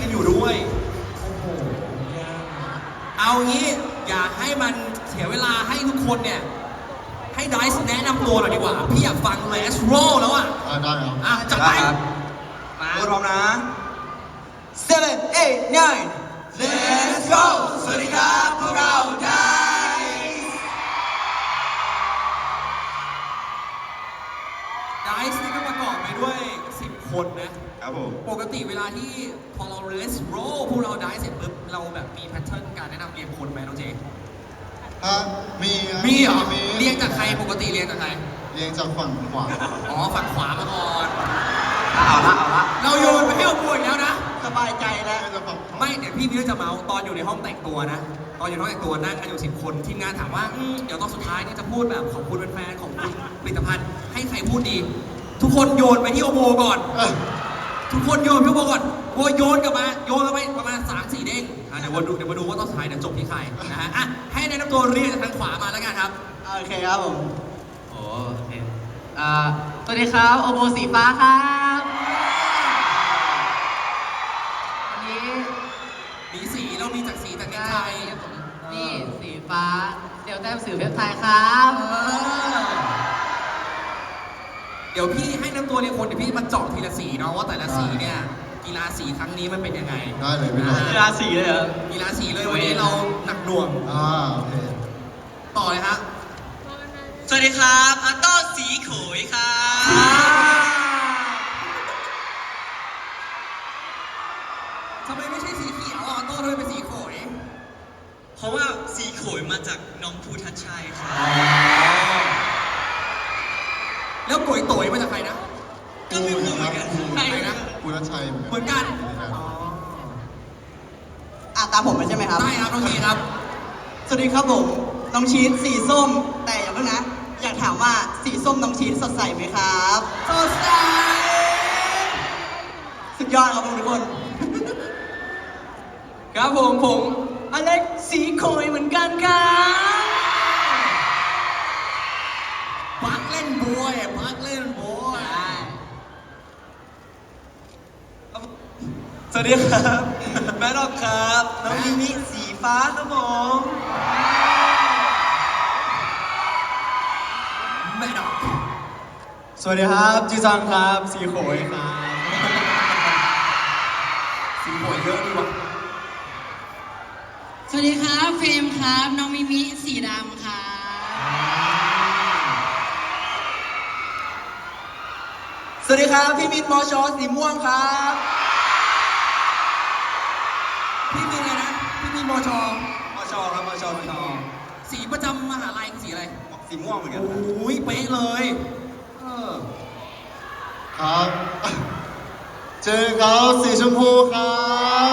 กันอยู่ด้วยโอ้โหเอางี้อย่าให้มันเสียเวลาให้ทุกคนเนี่ย ให้ไดซ์แนะนำตัวหน่อยดีกว่า พี่อยากฟังเลสโรแล้วอะ อ่าได้ครับอะจัดไปมาพร้อมนะ seven eight nine let's go สวัสดีครับพวกเราได้ ไดซ์นี่ก็ประกอบไปด้วย 10 คนนะ ครับผม ปกติเวลาที่พอเราเลสโรพวกเราได้เสร็จปุ๊บเราแบบมีแพทเทิร์นการแนะนำเรียงคนไหมน้องเจ ฮะมีครับมีเหรอ มีเรียงจากใครปกติเรียงจากใคร เรียงจากฝั่งขวา อ๋อฝั่งขวามาก่อน เอาละเอาละเราโยนไปให้เอาป่วยแล้วนะ สบายใจแล้วเรียงจากฝั่งขวาไม่เดี๋ยวพี่มีเรื่องจะเมาส์ตอนอยู่ในห้องแต่งตัวนะ ตอนอยู่ในห้องแต่งตัวนั่งกันอยู่สิบคนทีมงานถามว่าอืมเดี๋ยวตอนสุดท้ายเนี่ยจะพูดแบบขอบคุณแฟนๆขอบคุณผลิตภัณฑ์ให้ใครพูดดี ทุกคนโยนไปที่โอโบก่อน เอ้ย ทุกคนโยนพี่โอโบก่อนโบโยนกลับมา โยนกลับไปประมาณสามสี่เด้งอะเดี๋ยวมาดูเดี๋ยวมาดูว่าตอนสุดท้ายเดี๋ยวจบที่ใครนะฮะอะให้แนะนำตัวเรียกจากทางขวามาแล้วกันครับโอเคครับผมโอ้โอเคอ่าสวัสดีครับโอโบสีฟ้าครับวันนี้มีสีเรามีจากสีจากเน็ตไทได้ยผมนี่สีฟ้าเดี๋ยวแต้มสื่อเว็บไทยครับ เดี๋ยวพี่ให้น้ำตัวเรียงคนเดี๋ยวพี่มาเจาะทีละสีเนาะว่าแต่ละสีเนี่ยกีฬาสีครั้งนี้มันเป็นยังไงได้เลยพี่น้องอ่กีฬาสีเลยเหรอกีฬาสีเลยวันนี้เราหนักหน่วงอ่าโอเคต่อเลยฮะสวัสดีครับอัตโต้สีขุยครับทำไมไม่ใช่สีเขียวอะออโต้ทำไมเป็นสีโขยเพราะว่าสีขุยมาจากน้องภูทัชชัยครับ แล้วโกยโตยมาจากใครนะ ก็ไม่รู้เหมือนกันใครนะคุณรัชชัยเหมือนกันอ๋ออะตามผมเลยใช่ไหมครับ ได้ครับน้องทีครับ สวัสดีครับผม น้องชีสสีส้ม แต่อย่าเพิ่งนะ อยากถามว่าสีส้มน้องชีสสดใสไหมครับ สดใส สุดยอดครับทุกคน ครับผมผมอเล็กสีขุยเหมือนกันครับ วัสดีครับ แม่ดอกครับน้องมิมิสีฟ้าครับผมแม่ดอกสวัสดีครับจีซังครับสีโขยครับสีโขยเยอะดีว่ะสวัสดีครับเฟรมครับน้องมิมิสีดำครับสวัสดีครับพี่มินมอชอสีม่วงครับ สีม่วงเหมือนกันโอ้ยเป๊ะเลยเออครับเจอเขาสีชมพูครั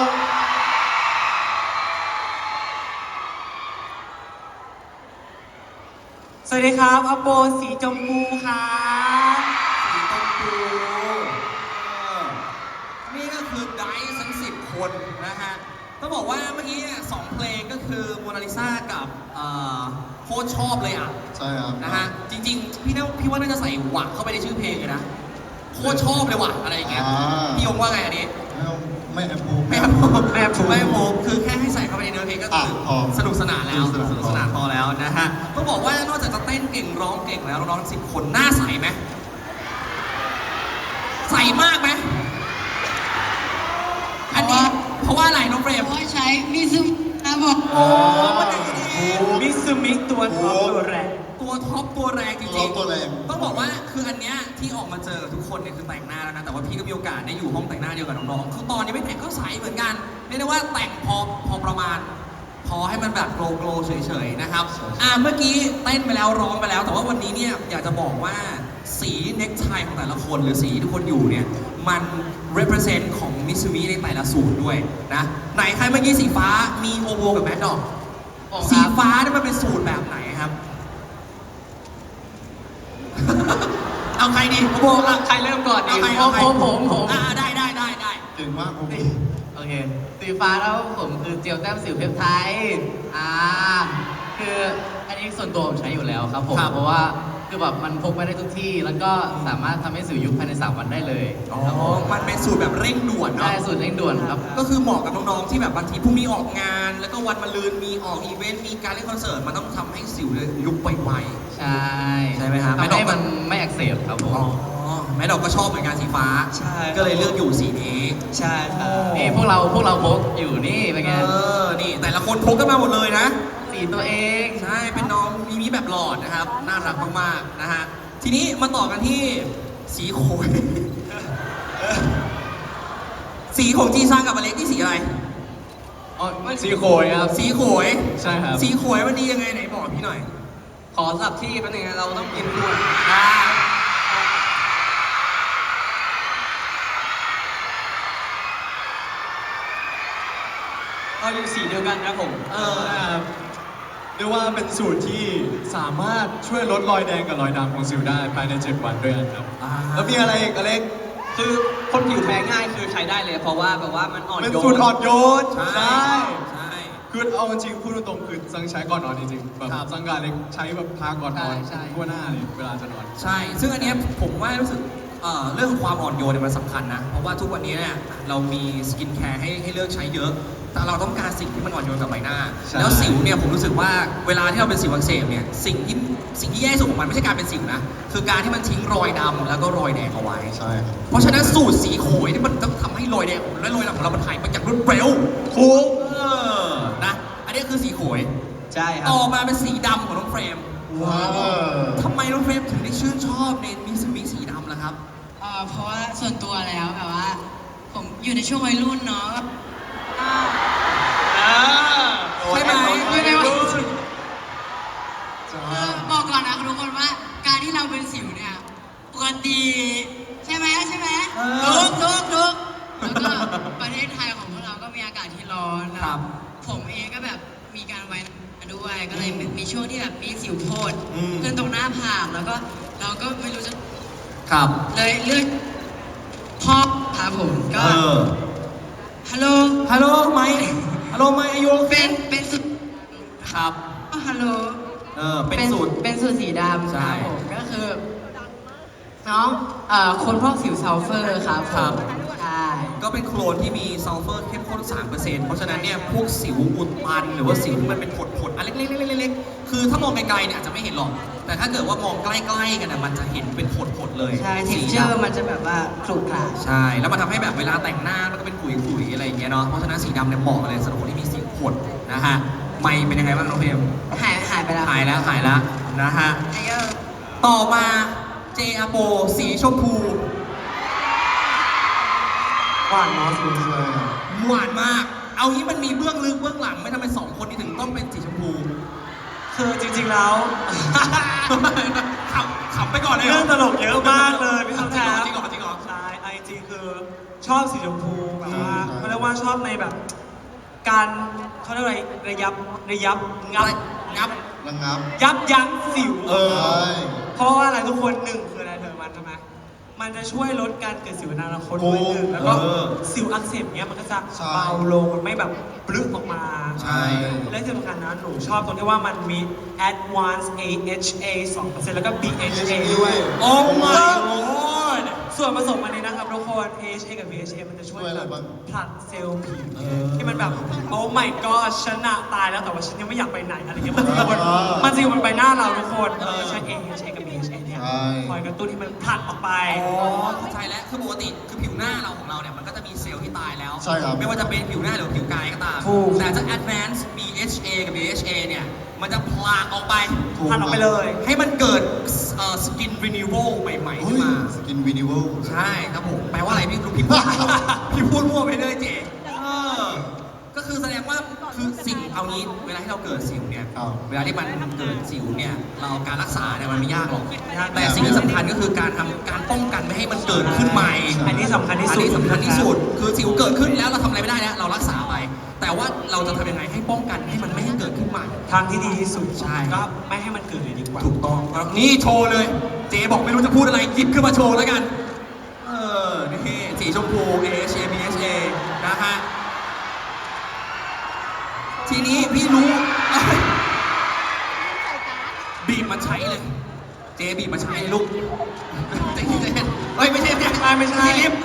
บสวัสดีครับอโปสีชมพูครับสีชมพูเออนี่ก็คือไดซ์ทั้งสิบคนนะฮะต้องบอกว่าเมื่อกี้เนี่ยสองเพลงก็คือโมนาลิซากับเอ่อโคตรชอบเลยอะ ใช่ครับ นะฮะจริง ๆ พี่น่าพี่ว่าน่าจะใส่หวักเข้าไปในชื่อเพลงเลยนะโคตรชอบเลยว่ะอะไรอย่างเงี้ยอ่า พี่ยงว่าไงอันนี้ไม่แอบพูไม่ครับผมไม่ครับผมไม่ครับผมคือแค่ให้ใส่เข้าไปในเนื้อเพลงก็คืออะพอสนุกสนานแล้วสนุกสนานสนุกสนานพอแล้วนะฮะต้องบอกว่านอกจากจะเต้นเก่งร้องเก่งแล้วน้องๆสิบคนหน้าใสไหมใสมากไหมอันนี้เพราะว่าอะไรน้องเฟรม เพราะว่าใช้มิซูครับผมโอ้มันดีดีมิซูมิตัวท็อปตัวแรง ตัวท็อปตัวแรงจตัวริงตัวแรงๆต้องบอกว่าคืออันเนี้ยที่ออกมาเจอกับทุกคนเนี่ยคือแต่งหน้าแล้วนะแต่ว่าพี่ก็มีโอกาสได้อยู่ห้องแต่งหน้าเดียวกับน้องๆคือตอนนี้ไม่แต่งก็ใสเหมือนกันเรียกได้ว่าแต่งพอพอประมาณ พอให้มันแบบโกลโกลเฉยๆนะครับอ่าเมื่อกี้เต้นไปแล้วร้องไปแล้ว แต่ว่าวันนี้เนี่ยอยากจะบอกว่าสีเน็กไทของแต่ละคนหรือสีที่ทุกคนอยู่เนี่ยมัน represent ของมิซูมิในแต่ละสูตรด้วยนะไหนใครเมื่อกี้สีฟ้ามีโอโบกับแมดดอกผมครับสีฟ้าเนี่ยมันเป็นสูตรแบบไหนครับ เอาใครดีโอโบอะใครเริ่มก่อนดีเอาใครผเอามใครผมผมผมอ่าได้ได้ได้ได้เก่งมากผมโอเคสีฟ้าแล้วผมคือเจลแต้มสิวเพปไทด์อ่าคืออันนี้ส่วนตัวผมใช้อยู่แล้วครับผมครับเพราะว่า คือแบบมันพกไปได้ทุกที่ แล้วก็สามารถทำให้สิวยุบภายใน3วันได้เลยอ๋อ ครับผมมันเป็นสูตรแบบเร่งด่วนเนาะได้สูตรเร่งด่วนครับ ก็คือเหมาะกับน้องๆที่แบบบางทีพรุ่งนี้ออกงาน แล้วก็วันมะรืนมีออกอีเวนต์ มีการเล่นคอนเสิร์ต มันต้องทำให้สิวเนี่ยยุบไว ใช่ใช่ไหมครับ ทำให้มันไม่อักเสบครับผๆม อ๋อ แม่ดอกก็ชอบเหมือนกันสีฟ้า ใช่ ก็เลยเลือกอยู่สีนี้ ใช่ครับ นี่พวกเราพวกเราพกอยู่นี่เป็นไงเออ นี่แต่ละคนพกกันมาหมดเลยนะ สีตัวเอง ใช่ เป็น น้องมีมีแบบหลอดนะครับ น่ารักมากๆนะฮะ ทีนี้มาต่อกันที่สีโขยสีของจีซังกับอเล็กนี่สีอะไร อ๋อสีโขยครับ สีโขย ใช่ครับ สีโขยมันดียังไงไหนบอกพี่หน่อย ขอสลับที่แป๊บนึงนะเราต้องกินด้วยอ่าเราอยู่สีเดียวกันนะผม เออ เรียกว่าเป็นสูตรที่สามารถช่วยลดรอยแดงกับรอยดำของสิวได้ภายใน 7 วันด้วยกันครับ อ่าแล้วมีอะไรอีกอเล็กคือคนผิวแพ้ง่ายคือใช้ได้เลย เพราะว่าแบบว่ามันอ่อนเป็นโยนสูตรอ่อนโยนใช่ ใช่ คือเอาจริงๆพูดตรงๆคือสังใช้ก่อนนอนจริงๆแบบครับสังการเล็กใช้แบบทาก่อนนอนใช่ใช่ ทั่วหน้าเลยเวลาจะนอน ใช่ ซึ่งอันเนี้ยผมว่ารู้สึกเอ่อเรื่องของความอ่อนโยนเนี่ยมันสำคัญนะ เพราะว่าทุกวันนี้เนี่ยเรามีสกินแคร์ให้ให้เลือกใช้เยอะ แต่เราต้องการสิ่งที่มันอ่อนโยนกับใบหน้า ใช่ แล้วสิวเนี่ยผมรู้สึกว่าเวลาที่เราเป็นสิวอักเสบเนี่ยสิ่งที่สิ่งที่แย่ที่สุดของมันไม่ใช่การเป็นสิวนะคือการที่มันทิ้งรอยดำแล้วก็รอยแดงเอาไว้ ใช่ครับเพราะฉะนั้นสูตรสีโขยที่มันต้องทำให้รอยแดงและรอยดำของเรามันหายไปอย่างรวดเร็วถูกเออนะอันนี้คือสีโขย ใช่ครับ ต่อมาเป็นสีดำของน้องเฟรมว้าว ทำไมน้องเฟรมถึงได้ชื่นชอบในมิสมิสีดำล่ะครับเอ่อเพราะว่าส่วนตัวแล้วแบบว่า ผมอยู่ในช่วงวัยรุ่นเนาะอ่า ใช่ไหมอยู่ในวัยรุ่นจ้าคือบอกก่อนนะทุกคนว่าการที่เราเป็นสิวเนี่ยปกติใช่ไหมใช่ไหมเอทุอกทุกทุกแล้วก็ประเทศไทยของพวกเราก็มีอากาศที่ร้อนนะครับ ผมเองก็แบบมีการไว้หน้าด้วยก็เลยมีช่วงที่แบบมีสิวโพดอืมขึ้นตรงหน้าผากแล้วก็เราก็ไม่รู้จะครับเลยเลือกพ่อครับผมก็เออฮัลโหลฮัลโหลไมค์ ฮัลโหลไมค์อายุเป็นเป็นสูตรครับฮัลโหลเออเป็นสูตร เป็นสูตรสีดำใช่ครับผมก็คือ น้องเอ่อคนพวกสิวซัลเฟอร์ครับครับผมใช่ ก็เป็นโคลนที่มีซัลเฟอร์เข้มข้น 3%เพราะฉะนั้นเนี่ยพวกสิวอุดตันหรือว่าสิวที่มันเป็นผดๆอันเล็กๆๆๆๆคือถ้ามองไกลๆเนี่ยอาจจะไม่เห็นหรอก แต่ถ้าเกิดว่ามองใกล้ๆกันน่ะมันจะเห็นเป็นผดๆเลยใช่เท็สีกเจอร์มันจะแบบว่าขรุขระใช่ แล้วมันทำให้แบบเวลาแต่งหน้ามันก็เป็นขุยๆอะไรอย่างเงี้ยเนาะเพราะฉะนั้นสีดำเนี่ยเหมาะเลยสำหรับคนที่มีสิวผดนะฮะไม่เป็นยังไงบ้างน้องเพมหายหายไปแล้วหายแล้วหายแล้วนะฮะไอเออต่อมาเจอาโปสีชมพูหวานเนาะคุณใช่หวานมาก เอางี้มันมีเบื้องลึกเบื้องหลังไหม่ทำไมสองคนนี้ถึงต้องเป็นสีชมพู คือจริงๆแล้ว ขำขำไปก่อนเลยหเรื่องตลกเยอะมากเลยพี่จริคำงเหรถาอมจริงเหรอจริงเหรอ ใช่ไอจริงคือชอบสีชมพูแบบว่าเขาเรียกว่าชอบในแบบ การเขาเรียกอะไรระยับระยับงับงับ ระงับ ยับยั้งสิว เออใช่เพราะว่าอะไรทุกคนหนึ่งคือ มันจะช่วยลดการเกิดสิวในอนาคตด้วยหนึ่งแล้วก็เออสิวอักเสบเนี้ยมันก็จะใช่เบาลงมันไม่แบบปลึกออกมาใช่ และที่สำคัญนะหนูชอบตรงที่ว่ามันมี advanced AHA 2%แล้วก็ BHA ด้วย โอ้ my lord ส่วนผสมอันนี้นะครับทุกคน AHA กับ BHA มันจะช่วยช่วยอะไรแบบบ้าง ผลัดเซลล์ผิว เออ ที่มันแบบโอ้ my god ฉันอะตายแล้วแต่ว่าฉันยังไม่อยากไปไหนอะไรเงี้ยมันจะอยู่บนอ่ามัมันจะอยู่บนใบหน้าเราทุกคนเออใช้ AHA กับ BHA เนี่ยใช่ คอยกระตุ้นให้มันผลัดออกไป อ๋อเข้าใจแล้วคือปกติคือผิวหน้าเราของเราเนี่ยมันก็จะมีเซลล์ที่ตายแล้ว ใช่ครับไม่ว่าจะเป็นผิวหน้าหรือผิวกายก็ตาม ถูก แต่จะ advance BHA กับ BHA เนี่ย มันจะพลากออกไป ถูก ผลัดออกไปเลย ให้มันเกิดเอ่อ skin renewal ใหม่ๆเฮ้ขึ้นยมา สกินวินิวลใช่ครับผมแปลว่าอะไรพี่รู้พี่พูด พี่พูดมั่วไปเลยเจ๊เออก็คือแสดงว่า คือสิ่งเอางี้เวลาที่เราเกิดสิวเนี่ยครับ เวลาที่มันเกิดสิวเนี่ยเราการรักษาเนี่ยมันไม่ยากหรอกยากแต่สิ่งที่สำคัญก็คือการทำการป้องกันไม่ให้มันเกิดขึ้นใหม่ อันนี้สำคัญที่อันสุดนี้สำคัญที่สุด คือสิวเกิดขึ้นแล้วเราทำอะไรไม่ได้แล้วเรารักษาไป แต่ว่าเราจะทำยังไงให้ป้องกันให้มันไม่ให้เกิดขึ้นใหม่ ทางที่ดีที่สุดใช่ ก็ไม่ให้มันเกิดเลยดีกว่า ถูกต้องครับนี่โชว์เลย เจ๊บอกไม่รู้จะพูดอะไรหยิบขึ้นมาโชว์แล้วกัน เออ นี่สีชมพู A H A B H A นะฮะ ทีนี้พี่รู้เอ้ยบีบมาใช้เลย เจบีบมาใช้ลูกเจเจเจเฮ้ยไม่ใช่ไม่ใช่ไม่ใช่ลิฟต์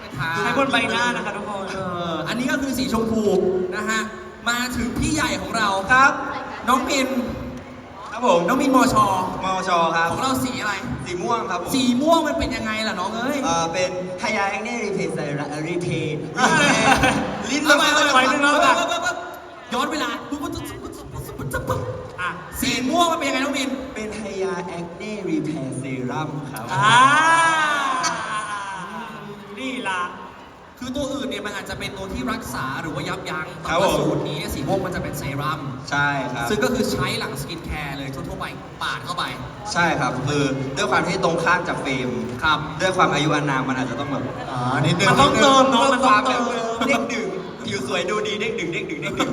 ไม่ทา ใช้บนใบหน้านะคะทุกคนเอออันนี้ก็คือสีชมพูนะฮะ มาถึงพี่ใหญ่ของเราครับ น้องมิน ครับผมน้องมินมอชอมอชอครับ ของเราสีอะไร สีม่วงครับผมสีม่วงมันเป็นยังไงล่ะน้องเอ้ย เอ่อเป็นไฮยาแอคเน่รีเพย์ไซระรีเพย์ลิ้นเอาละไปไม้เอาไปไปไปเอาไปไปเอาไปเอาไป ย้อนเวลาปุ๊บปุ๊บปุ๊บปุ๊บปุ๊บปุ๊บอะสีม่วงมันเป็นยังไงน้องบินเป็นไฮยาแอคเน่รีเพร์เซรัมครับอ่านี่ล่ะคือตัวอื่นเนี่ยมันอาจจะเป็นตัวที่รักษาหรือว่ายับยั้งแต่ว่าสูตรนี้สีม่วงมันจะเป็นเซรั่มใช่ครับซึ่งก็คือใช้หลังสกินแคร์เลยทั่วๆไปปาดเข้าไป ใช่ครับคือด้วยความที่ตรงข้ามจากเฟิมครับด้วยความอายุอานามมันอาจจะต้องแบบอ่านิดนึงมันต้องเติมเนาะมันต้องเติมเด้งดึงผิวสวยดูดีเด้งดึงเด้งดึงเด้งดึง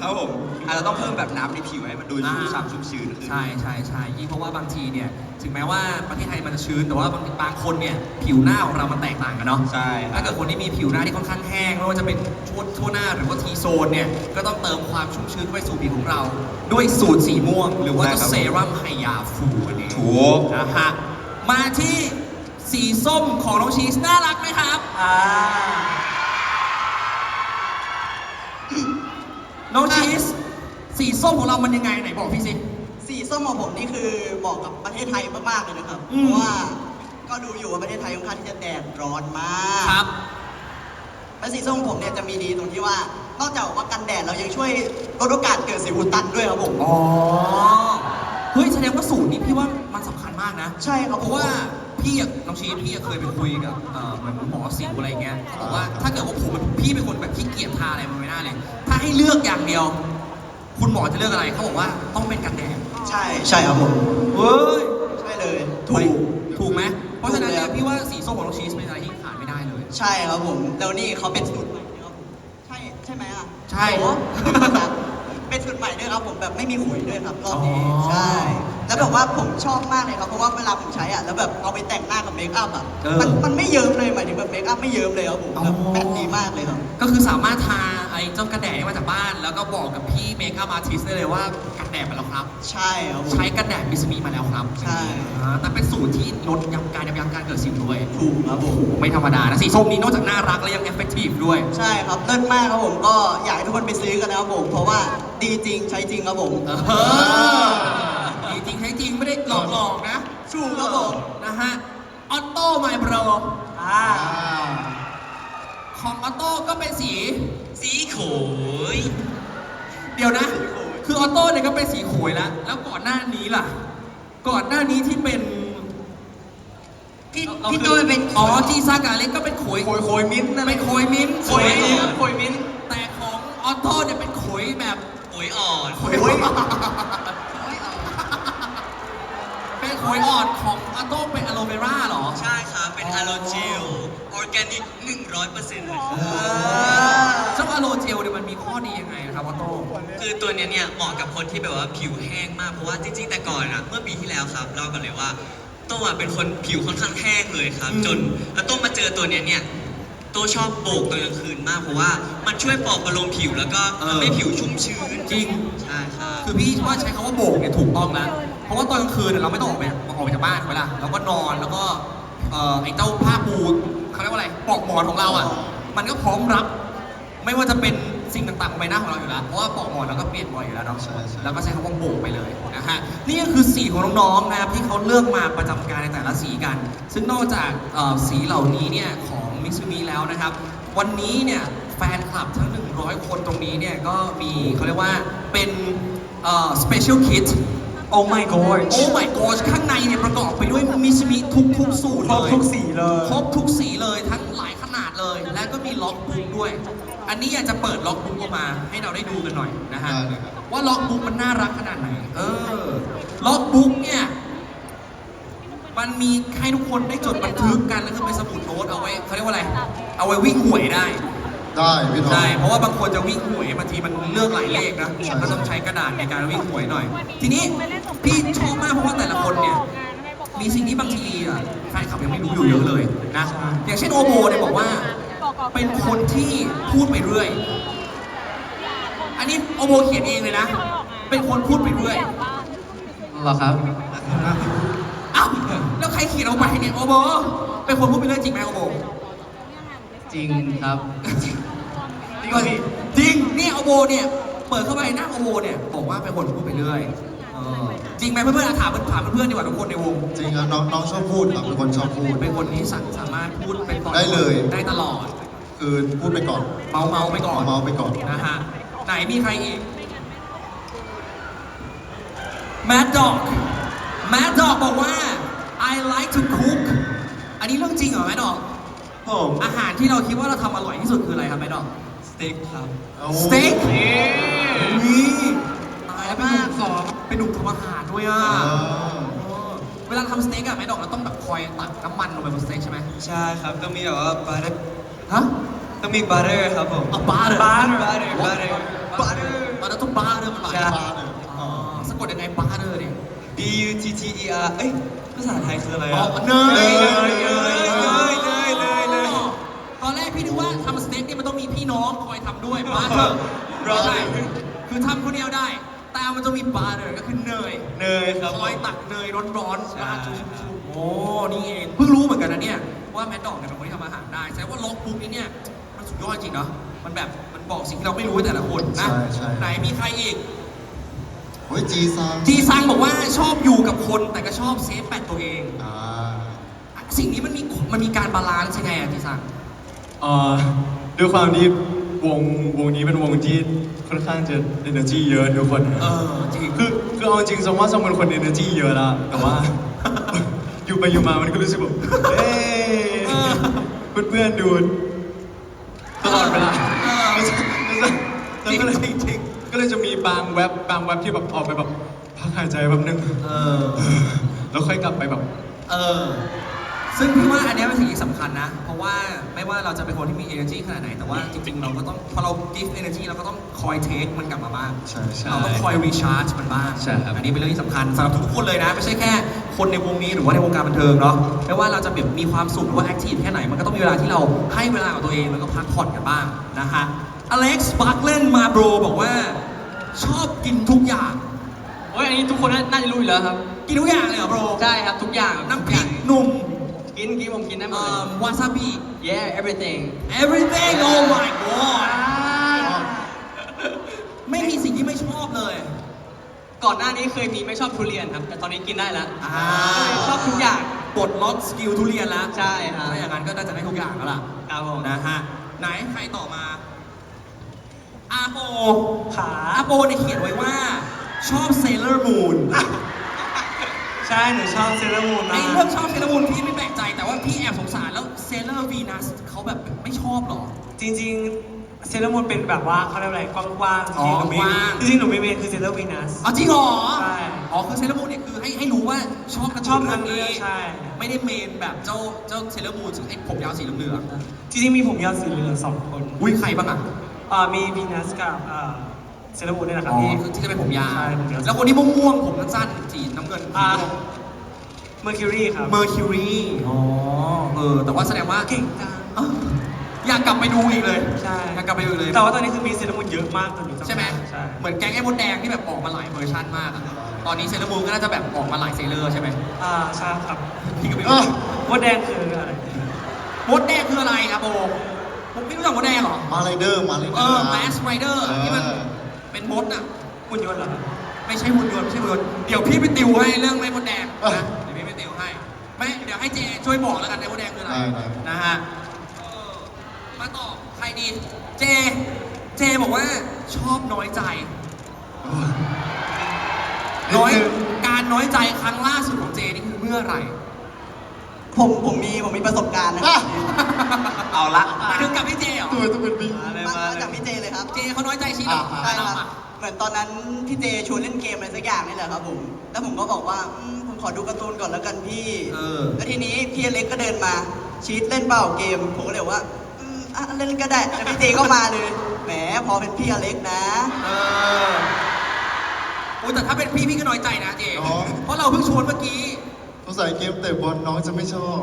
ครับผมอาจจะต้องเพิ่มแบบน้ำในผิวให้มันดูชุ่มฉ่ำชุ่มชื้นขึ้น ใช่ใช่ใช่ยิ่งเพราะว่าบางทีเนี่ยถึงแม้ว่าประเทศไทยมันจะชื้นแต่ว่าบางบางคนเนี่ยผิวหน้าของเรามันแตกต่างกันเนาะใช่ครัถ้าบเกิดคนที่มีผิวหน้าที่ค่อนข้างแห้งไม่ว่าจะเป็นช่วทั่วหน้าหรือว่าทีโซนเนี่ยก็ต้องเติมความชุ่มชื้นเข้าไปสู่ผิวของเรา ด้วยสูตรสีม่วง หรือว่าใช่ครับเซรั่มไฮยาฟูอันนี้ถูก นะฮะมาที่สีส้มของน้องชีสน่ารักไหมครับ อ่า น้องชีสสีส้มของเรามันยังไงไหนบอกพี่สิ สีส้มของผมนี่คือเหมาะกับประเทศไทยมากๆเลยนะครับอืมเพราะว่าก็ดูอยู่ว่าประเทศไทยค่อนข้างที่จะแดดร้อนมากครับ และสีส้มของผมเนี่ยจะมีดีตรงที่ว่า นอกจากว่ากันแดดเรายังช่วยลดโอกาสเกิดสิวอุดตันด้วยครับผม อ๋อ เฮ้ย แสดงว่าสูตรนี้พี่ว่ามันสำคัญมากนะ ใช่ครับเพราะว่า พี่อะน้องชีพี่อะเคยไปคุยกับเอ่อเหมือนหมอสิวอะไรเงี้ยเขาบอกว่าถ้าเกิดว่าผมเป็นพี่เป็นคนแบบขี้เกียจทาอะไรมาไม่ได้เลยถ้าให้เลือกอย่างเดียว คุณหมอจะเลือกอะไรเขาบอกว่าต้องเป็นกันแดดใช่ใช่ครับผมเฮ้ยใช่เลยถูถูกกถูกไหมเพราะฉะนั้นเนี่ยถูกเลยพี่ว่าสีส้มของน้องชีสเป็นอะไรที่ขาดไม่ได้เลย ใช่ครับผมแล้วนี่เขาเป็นสูตรใหม่ด้วยครับผมใช่ใช่ไหมอะใช่ โอ้ครับ เป็นสูตรใหม่ด้วยครับผมแบบไม่มีขุยด้วยครับรอบนี้อ๋อ ใช่ แล้วแบบว่าผมชอบมากเลยครับเพราะว่าเวลาผมใช้อะแล้วแบบเอาไปแต่งหน้ากับเมคอัพอะมันมันไม่เยิ้มเลยหมายถึงแบบเมคอัพไม่เยิ้มเลยครับผมแบบแมทดีมากเลยครับ ก็คือสามารถทา ไอ้เจ้ากันแดดนี้มาจากบ้าน แล้วก็บอกกับพี่เมคอัพอาร์ติสได้เลยว่ากันแดดมาแล้วครับ ใช่ครับผม ใช้กันแดดมิสมีมาแล้วครับใช่ อ่าแต่เป็นสูตรที่ลดยับการยับยั้งการเกิดสิวด้วยถูกครับผม ไม่ธรรมดานะสีส้มนี้นอกจากน่ารักแล้วยังเอฟเฟกตีฟด้วย ใช่ครับเลิศมากครับผมก็อยากให้ทุกคนไปซื้อกันนะครับผม เพราะว่าดีจริงใช้จริงครับผม เออดีจริงใช้จริงไม่ได้หลอกหลอกๆนะถูกครับผม นะฮะออโต้ไมโคร อ่าอ่า ของออโต้ก็เป็นสี สีโขยเดี๋ยวนะ คือออโต้เนี่ยก็เป็นสีโขยแล้ว แล้วก่อนหน้านี้ล่ะ ก่อนหน้านี้ที่เป็นพี่เอาพี่คือตุ้ยเป็นอ๋อจีซากาเล็กก็เป็นโขยโขยโขยมิ้นท์นั่นแหเป็ละนโขยมิ้นท์โขยมิ้นท์โขยมิ้นท์แต่ของออโต้เนี่ยเป็นโขยแบบโขยอ่อนโขยอ่อนเป็นโขยอ่อนของออโต้เป็นอะโลเวราเหรอ ใช่ครับเป็นอะโลเจล ออร์แกนิก100%เลยครับซึ่งอะโลเจลเนี่ยมันมีข้อดียังไงนะครับออโต้คือตัวเนี้ยเนี่ยเหมาะกับคนที่แบบว่าผิวแห้งมากเพราะว่าจริงๆแต่ก่อนอะเมื่อปีที่แล้วครับเล่ากันเลยว่าโต้อะเป็นคนผิวค่อนข้างแห้งเลยครับ จนแล้วโต้มาเจอตัวเนี้ยเนี่ยโต้ชอบโบกตอนกลางคืนมากเพราะว่ามันช่วยปลอบประโลมผิวแล้วก็ทำให้ผิวชุ่มชื้นจริง ใช่ครับคือพี่ว่าใช้คำว่าโบกเนี่ยถูกต้องแล้วเพราะว่าตอนกลางคืนเนี่ยเราไม่ต้องออกไปออกไปจากบ้านเวลาเราก็นอนแล้วก็เอ่อไอ้เจ้าผ้าปูเขาเรียกว่าอะไรปลอกหมอนของเราอะ มันก็พร้อมรับ ไม่ว่าจะเป็นสิ่งต่างๆบนใบหน้าของเราอยู่แล้ว เพราะว่าปลอกหมอนเราก็เปลี่ยนบ่อยอยู่แล้วเนาะใช่ใช่ แล้วก็ใช้คำว่าโบกไปเลยนะฮะ นี่ก็คือสีของน้องๆนะครับที่เขาเลือกมาประจำการในแต่ละสีกัน ซึ่งนอกจากเอ่อสีเหล่านี้เนี่ยของมิซูมิแล้วนะครับ วันนี้เนี่ยแฟนคลับทั้ง 100 คนตรงนี้เนี่ยก็มีเขาเรียกว่าเป็นเอ่อ special kit โอ้ my god โอ้ my god ข้างในเนี่ยประกอบไปด้วยมิซูมิทุกทุกๆสูตรครบเลยทุกสีเลย ครบทุกสีเลยทั้งหลายขนาดเลย และก็มีล็อกบุ๊กด้วย อันนี้อยากจะเปิดล็อกบุ๊กออกมา ให้เราได้ดูกันหน่อยนะฮะได้เลยครับ ว่าล็อกบุ๊กมันน่ารักขนาดไหน เออล็อกบุ๊กเนี่ย มันมีให้ทุกคนได้จดบันทึกกันแล้วก็เป็นสมุดโน้ตเอาไว้เขาเรียกว่าอะไร เอาไว้วิ่งหวยได้ ได้พี่ทอม ใช่เพราะว่าบางคนจะวิ่งหวยบางทีมันเลือกหลายเลขนะก็ต้องใช้กระดาษในการวิ่งหวยหน่อย ทีนี้พี่ชอบมากเพราะว่าแต่ละคนเนี่ย มีสิ่งที่บางทีอะแฟนคลับยังไม่รู้อยู่เยอะเลยนะอย่างเช่นโอโบเนี่ยบอกว่า เป็นคนที่พูดไปเรื่อย อันนี้โอโบเขียนเองเลยนะ เป็นคนพูดไปเรื่อยเหรอครับใครเขียนเอาไปเนี่ยโอโบ เป็นคนพูดไปเรื่อยจริงไหมโอโบ จริงครับจริงจริงเนี่ยโอโบเนี่ยเปิดเข้าไปหน้าโอโบเนี่ยบอกว่าเป็นคนพูดไปเรื่อย เออจริงไหมเพื่อนๆอะถามถามเพื่อนๆดีกว่าทุกคนในวง จริงครับน้องน้องชอบพูดครับเป็นคนชอบพูด เป็นคนที่สาสามารถพูดเป็นตอนได้เลย ได้ตลอด คือพูดไปก่อนเมาเมาๆไปก่อน เมาๆไปก่อน นะฮะ ไหนมีใครอีก Mad Dog Mad Dog บอกว่า I like to cook อันนี้เรื่องจริงเหรอ Mad Dog ผมอาหารที่เราคิดว่าเราทำอร่อยที่สุดคืออะไรครับ Mad Dog สเต็กครับเอาสเต็กนี่ตายแล้วเป็นหนุ่มสองเป็นหนุ่มทำอาหารด้วยอะอ่าเออเวลาทำสเต็กอะแม่ดอกเราต้องแบบคอยตักน้ำมันลงไปบนสเต็กใช่ไหมใช่ครับต้องมีแบบว่าบัตเตอร์ฮะต้องมีบัตเตอร์ครับผมเอาบาร์เลยบัตเตอร์บัตเตอร์บัตเตอร์บัตเตอร์มันต้องบาร์เลยมันหลายใช่ปลาเลยอ๋อสะกดยังไงบาร์เลยเนี่ย B U T T E R เอ้ยภาษาไทยคืออะไรอ๋ออะเนยเนยเนย พี่นึกว่าทำสเต็กเนี่ยมันต้องมีพี่น้องคอยทำด้วยบาร์เรอใช่คือทำคนเดียวได้ แต่มันจะมีบาร์เลยก็คือเนยเนยครับ คอยตักเนยร้อนๆใช่ราดชุบๆโอ้นี่เองเพิ่งรู้เหมือนกันนะเนี่ยว่าแมดดอกเนี่ยเป็นคนที่ทำอาหารได้แสดงว่าล็อกบุ๊กนี้เนี่ยมันสุดยอดจริงเนาะมันแบบมันบอกสิ่งที่เราไม่รู้ให้แต่ละคนนะใช่ใช่ ไหนมีใครอีกเฮ้ยจีซังจีซังบอกว่าชอบอยู่กับคนแต่ก็ชอบเซฟแปดตัวเอง อ่า สิ่งนี้มันมีมันมีการบาลานซ์ยังไงอะจีซัง เอ่อด้วยความที่วงวงนี้เป็นวงที่ค่อนข้างจะ energy เยอะทุกคนเออจริงคือคือเอาจริงสมมติว่าสมมติคน energy เยอะแล้วแต่ว่า อยู่ไปอยู่มามันก็รู้สึกแบบเฮ้ยเพื่อนๆดูตลอดเวลาเออแล้วก็เลยจริงจริงก็เลยจะมีบางแว็บบางแว็บที่แบบออกไปแบบพักหายใจแบบนึงเออ แล้วค่อยกลับไปแบบ เออ ซึ่งพี่ว่าอันเนี้ยเป็นสิ่งที่สำคัญนะ เพราะว่าไม่ว่าเราจะเป็นคนที่มี energy ขนาดไหน แต่ว่าจริงๆเราก็ต้องพอเรา give energy เราก็ต้องคอย take มันกลับมาบ้าง ใช่ใช่ เราต้องคอย recharge มันบ้าง ใช่ครับ อันนี้เป็นเรื่องที่สำคัญสำหรับทุกๆคนเลยนะ ไม่ใช่แค่คนในวงนี้หรือว่าในวงการบันเทิงเนาะ ไม่ว่าเราจะแบบมีความสุขหรือว่า active แค่ไหน มันก็ต้องมีเวลาที่เราให้เวลากับตัวเองแล้วก็พักผ่อนกันบ้างนะฮะ Alex Sparklen มาโบรบอกว่า ชอบกินทุกอย่าง โอ้ยอันนี้ทุกคนน่าจะรู้อยู่แล้วครับ กินทุกอย่างเลยเหรอโบร ใช่ครับทุกอย่างน้ำพริกหนุ่ม กินกินผมกินได้หมดเอ่เลยอวาซาบิ yeah everything everything oh my god ไม่มีสิ่งที่ไม่ชอบเลย ก่อนหน้านี้เคยมีไม่ชอบทุเรียนครับ แต่ตอนนี้กินได้แล้วอ่า ชอบทุกอย่าง ปลดล็อกสกิลทุเรียนแล้วใช่ครับ ถ้าอย่างนั้นก็น่าจะได้ทุกอย่างแล้วล่ะครับผมนะฮะไหนใครต่อมาอาโปขาอาโปเนี่ยเขียนไว้ว่า ชอบเซเลอร์มูนใช่หนูชอบเซรามูนไอ้มาก เรื่องชอบเซเลอร์มูนพี่ไม่แปลกใจแต่ว่า พี่แอบสงสารแล้วเซเลอร์วีนัสเขาแบบไม่ชอบหรอ จริงๆเซรามูนเป็นแบบว่าเขาเรียกอะไรกว้างๆอ๋อจริงๆหนูมีกว้าง จริงๆหนูมีเมนคือเซราวีนัส อ๋อจริงเหรอใช่ อ๋อคือเซเลอร์มูนเนี่ยคือให้ให้รู้ว่าชอบกระชอบเรื่ทางเลือกใช่ ไม่ได้เมนแบบเจ้าเจ้าเซเลอร์มูนซึ่งไอ้ผมยาวสีเหลืองจริงๆมีผมยาวสีเหลืองสองคนๆอุ้ยใครบ้างอะเอ่อมีวีนัสกับเอ่อเซรามูนนี่แหละครับอ๋อที่ คือที่จะเป็นผมยาวใช่ผมยาว แล้วคนที่ม่วงๆผมสั้นๆสีน้ำเงินอ่า เมอร์คิวรีครับเมอร์คิวรีอ๋อ เออ แต่ว่าแสดงว่าเก่งจังเอ้าอยากกลับไปดูอีกเลย ใช่อยากกลับไปดูอีกเลย แต่ว่าตอนนี้คือมีเซรามูนเยอะมากตอนนี้จำด้ใช่ไหม ใช่เหมือนแก๊งไอ้มดแดงที่แบบออกมาหลายเวอร์ชันมากอะตอนนี้เซเลอร์มูนก็น่าจะแบบออกมาหลายเซเลอร์ใช่ไหมอ่าใช่ครับพี่ก็ไม่อะรู้มดแดงคืออะไรมดแดงคืออะไรอะโบผมไม่รู้จักมดแดงเหรอ มาไรเดอร์ มาไรเดเออร์อแมสไรเดอร์ที่มันเออเป็นมดอะหุ่นยนต์เหรอครับไม่ใช่หุ่นยนต์ไม่ใช่หุ่นยนต์ เดี๋ยวพี่ไปติวให้เรื่องไอ้มดแดงเออนะเดี๋ยวพี่ ไปติวให้ไม่เดี๋ยวให้เจช่วยบอกแล้วกันไอ้มดแดงคืออะไรได้ได้นะฮะเออมาต่อใครดีเจ เจบอกว่าชอบน้อยใจ น้อยการน้อยใจครั้งล่าสุดของเจนี่คือเมื่อไหร่ผมผมมีผมมีประสบการณ์นะคอะ รับเอาละหมายถึงกับพี่เจเหรอตัวต้องเป็นบิ๊กมามาจากพี่เจเลยครับเจเขาน้อยใจชี้เหรออ่า ใช่คเรารับอะเหมือนตอนนั้นพี่เจชวนเล่นเกมอะไรสักอย่างนี่แหละครับผม แล้วผมก็บอกว่าอืมผมข อดูการ์ตูนก่อนแล้วกันพี่เออ แล้วทีนี้พี่อเล็กก็เดินมา ชีตเล่นเปล่าเกม ผมก็เลยว่าอืมอะเล่นก็ได้แล้วพี่เจก็มาเลย แหมพอเป็นพี่อเล็กนะ เออโอ้ยแต่ถ้าเป็นพี่พี่ก็น้อยใจนะเจอ๋อ เพราะเราเพิ่งชวนเมื่อกี้ สงสัยเกมเตะบอลน้องจะไม่ชอบ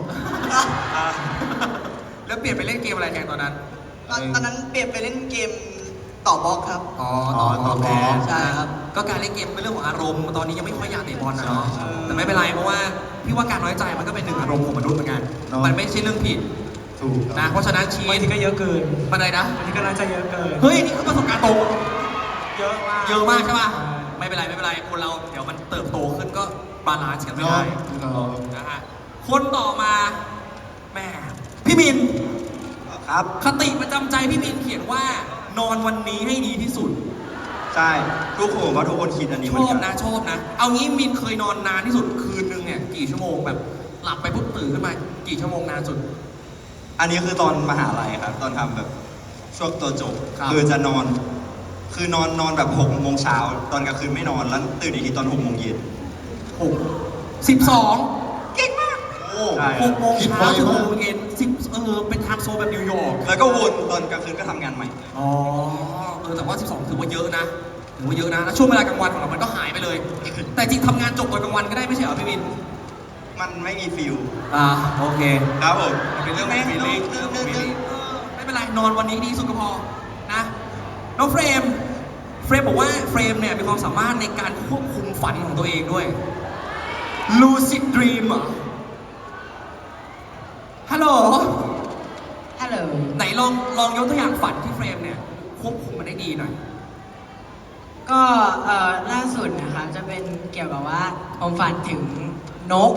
แล้วเปลี่ยนไปเล่นเกมอะไรแทนตอนนั้น ตอนตอนนั้นเปลี่ยนไปเล่นเกม ต่อบล็อกครับ อ๋อต่อต่อแทนใช่ครับ ก็การเล่นเกมเป็นเรื่องของอารมณ์ ตอนนี้ยังไม่ค่อยอยากเตะบอลนะเนาะ แต่ไม่เป็นไรเพราะว่าพี่ว่าการน้อยใจมันก็เป็นหนึ่งอารมณ์ของมนุษย์เหมือนกันเนาะมันไม่ใช่เรื่องผิดถูกครับนะ เพราะฉะนั้นชีบางสทีก็เยอะเกินมันอะไรนะบางทีก็น่าจะเยอะเกิน เฮ้ยนี่คือประสบการณ์ตรงเยอะมาก เยอะมากใช่ป่ะ ไม่เป็นไรไม่เป็นไรคนเราเดี๋ยวมันเติบโตขึ้นก็บาลานซ์กันไม่ได้เนาะนะฮะ คนต่อมาแหม่พี่มิน ครับ คติประจำใจพี่มินเขียนว่า นอนวันนี้ให้ดีที่สุดใช่ทุกคนว่าทุกคนคิดอันนี้ชเหมืออนบกันนะชอบนะ เอางี้มินเคยนอนนานที่สุดคืนนึงเนี่ยกี่ชั่วโมงแบบหลับไปปุ๊บตื่นขึ้นมากี่ชั่วโมงนานสุด อันนี้คือตอนมหาลัยครับ ตอนทำแบบช่วงตัวจบครับ คือจะนอน คือนอนนอนแบบหกโมงเช้าตอนกลางคืนไม่นอนแล้วตื่นอีกทีตอนหกโมงเย็นหกสิบสองเก่งมาก โอ้ใช่ หกโมงคิดเช้าไวถึงหมาก กโมงเย็นสิบเออเป็นไทม์โซนแบบนิวยอร์กแล้วก็วนตอนกลางคืนก็ทำงานใหม่ อ๋อเออแต่ว่า 12 ถือว่าเยอะนะถือว่าเยอะนะแล้วช่วงเวลากลางวันของเรามันก็หายไปเลย แต่จริงทำงานจบตอนกลางวันก็ได้ไม่ใช่เหรอพี่มินมันไม่มีฟิลอ่าโอเค ครับผมมันเป็นเรื่องของฟีลิ่งเรื่องของฟีลิ่งไม่เป็นไรนอนวันนี้ดีสุดก็พอนะน้องเฟรม เฟรมบอกว่าเฟรมเนี่ยมีความสามารถในการควบคุมฝันของตัวเองด้วย lucid dream เหรอ ฮัลโหล ฮัลโหล ไหนลองลองยกตัวอย่างฝันที่เฟรมเนี่ยควบคุมมันได้ดีหน่อย ก็เอ่อล่าสุดนะคะจะเป็นเกี่ยวกับว่าผมฝันถึงนก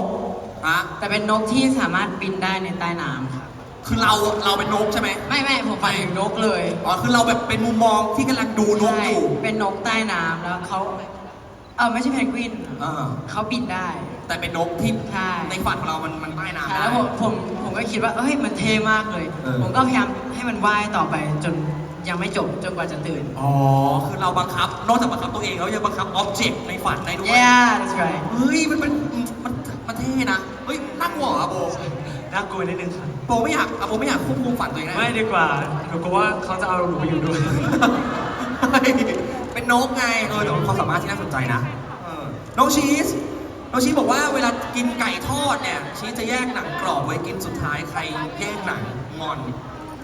ฮะ แต่เป็นนกที่สามารถบินได้ในใต้น้ำครับคือเราเราเป็นนกใช่ไหมไม่ไม่ผมฝันถึงนกเลยอ๋อคือเราแบบเป็นมุมมองที่กำลังดูนกใช่อยู่เป็นนกใต้น้ำแล้วเขาเออไม่ใช่เพนกวินอ่าเขาบินได้ แต่เป็นนกที่ใช่ ในฝันของเรามันมันใต้น้ำใช่ได้ แล้วผมผมผม ก็คิดว่าเอ้ยมันเท่มากเลย เออ ผมก็พยายามให้มันว่ายต่อไปจนยังไม่จบจนกว่าจะตื่น อ๋อ คือเราบังคับ นอกจากบังคับตัวเองแล้วยังบังคับอ็อบเจกต์ในฝันได้ด้วย yeah that's right เฮ้ย มันเป็นมันมันเท่นะ เฮ้ย น่ากลัวเหรอโบ น่ากลัวนิดนึงค่ะโบไม่อยากอะโบไม่อยากควบคุมฝันตัวเองได้ไม่ดีกว่าหนูก็ว่าเขาจะเอาหนูไปอยู่ด้วยเฮ้ยเป็นนกไงเออแต่ว่าความสามารถที่น่าสนใจนะเออน้องชีส น้องชีสบอกว่าเวลากินไก่ทอดเนี่ยชีสจะแยกหนังกรอบไว้กินสุดท้ายใครแยกหนังงอน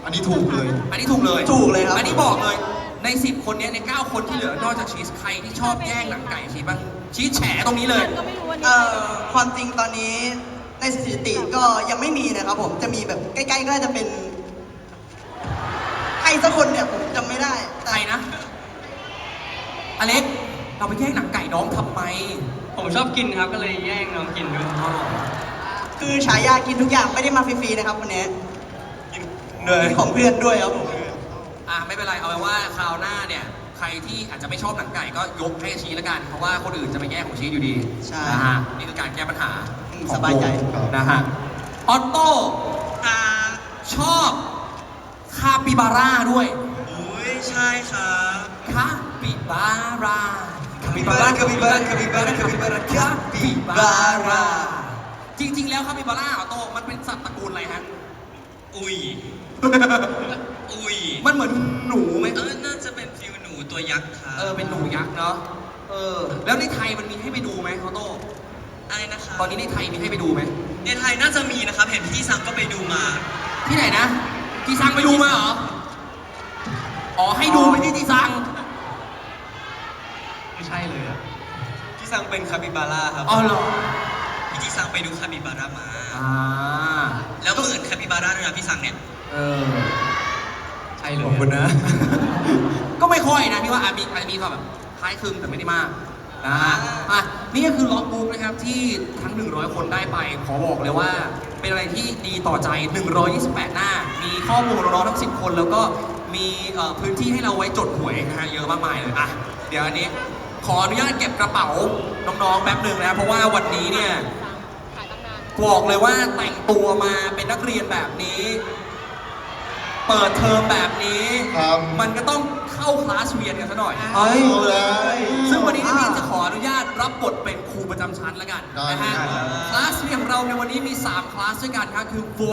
อันนี้ถูกเลย อันนี้ถูกเลยถูกเลยครับ อันนี้บอกเลยใน 10 คนเนี้ยใน 9 คนที่เหลือนอกจากชีสใครที่ชอบแย่งหนังไก่ชีสบ้างชีสแฉตรงนี้เลยเอ่อความจริงตอนนี้ในสถิติก็ยังไม่มีนะครับผมจะมีแบบใกล้ๆก็จะเป็นใครสักคนเนี่ยผมจำไม่ได้แต่ใครนะ อเล็ก เราไปแย่งหนังไก่น้องทำไม ผมชอบกินครับก็เลยแย่งน้องกินด้วยอ๋อเหรอคือฉายากินทุกอย่างไม่ได้มาฟรีๆนะครับวันนี้เลยของเพื่อนด้วยครับผมอะไม่เป็นไรเอาไว้ว่าคราวหน้าเนี่ยใครที่อาจจะไม่ชอบหนังไก่ก็ยกให้ชีสแล้วกัน เพราะว่าคนอื่นจะไปแย่งของชีสอยู่ดีใช่นะฮะนี่คือการแก้ปัญหาอืมของสบายใจวงนะฮะออโต้ชอบคาปิบาร่าด้วยอุ้ยใช่ครับคาปิบาร่า คาปิบาร่าคาปิบาร่าคาปิบาร่าคาปิบาร่าคาปิบาร่าจริง ๆ แล้วคาปิบาร่าออโต้มันเป็นสัตว์ตระกูลอะไรฮะ อุ้ย อุ้ย มันเหมือนหนูไหมเออน่าจะเป็นฟิวหนูตัวยักษ์ครับเออเป็นหนูยักษ์เนาะ เออ แล้วในไทยมันมีให้ไปดูไหมออโต้อะไรนะครับตอนนี้ในไทยมีให้ไปดูไหม ในไทยน่าจะมีนะครับ เห็นพี่ซังก็ไปดูมา ที่ไหนนะจีซังไปดูมาเหรอ อ๋อให้ดูไปที่จีซัง ไม่ใช่เลยอะพี่ซังเป็นคาปิบาร่าครับอ๋อเหรอพี่ที่ซังไปดูคาปิบาร่ามา อ่าแล้วเหมือนคาปิบาร่าด้วยนะพี่ซังเนี่ย เออใช่เลยขอบคุณนะ ก็ไม่ค่อยนะพี่ว่าอาจมีอาจจะมีความแบบคล้ายคลึงแต่ไม่ได้มากนะฮะอะนี่ก็คือล็อกบุ๊กนะครับที่ทั้ง 100 คนได้ไปขอบอกเลยว่า เป็นอะไรที่ดีต่อใจ 128 หน้า มีข้อมูลของน้องๆทั้ง 10 คน แล้วก็มีเอ่อพื้นที่ให้เราไว้จดหวยนะฮะเยอะมากมายเลยอะเดี๋ยวอันนี้ ขออนุญาตเก็บกระเป๋าน้องๆแป๊บหนึ่งนะเพราะว่าวันนี้เนี่ยบอกเลยว่าแต่งตัวมาเป็นนักเรียนแบบนี้ เปิดเทอมแบบนี้ ครับมันก็ต้องเข้าคลาสเรียนกันซะหน่อย เอ้ย เอาเลย ซึ่งวันนี้พี่จะขออนุญาตรับบทเป็นครูประจำชั้นแล้วกันได้นะฮะได้ครับ คลาสเรียนของเราในวันนี้มี 3 คลาสด้วยกันครับคือ voice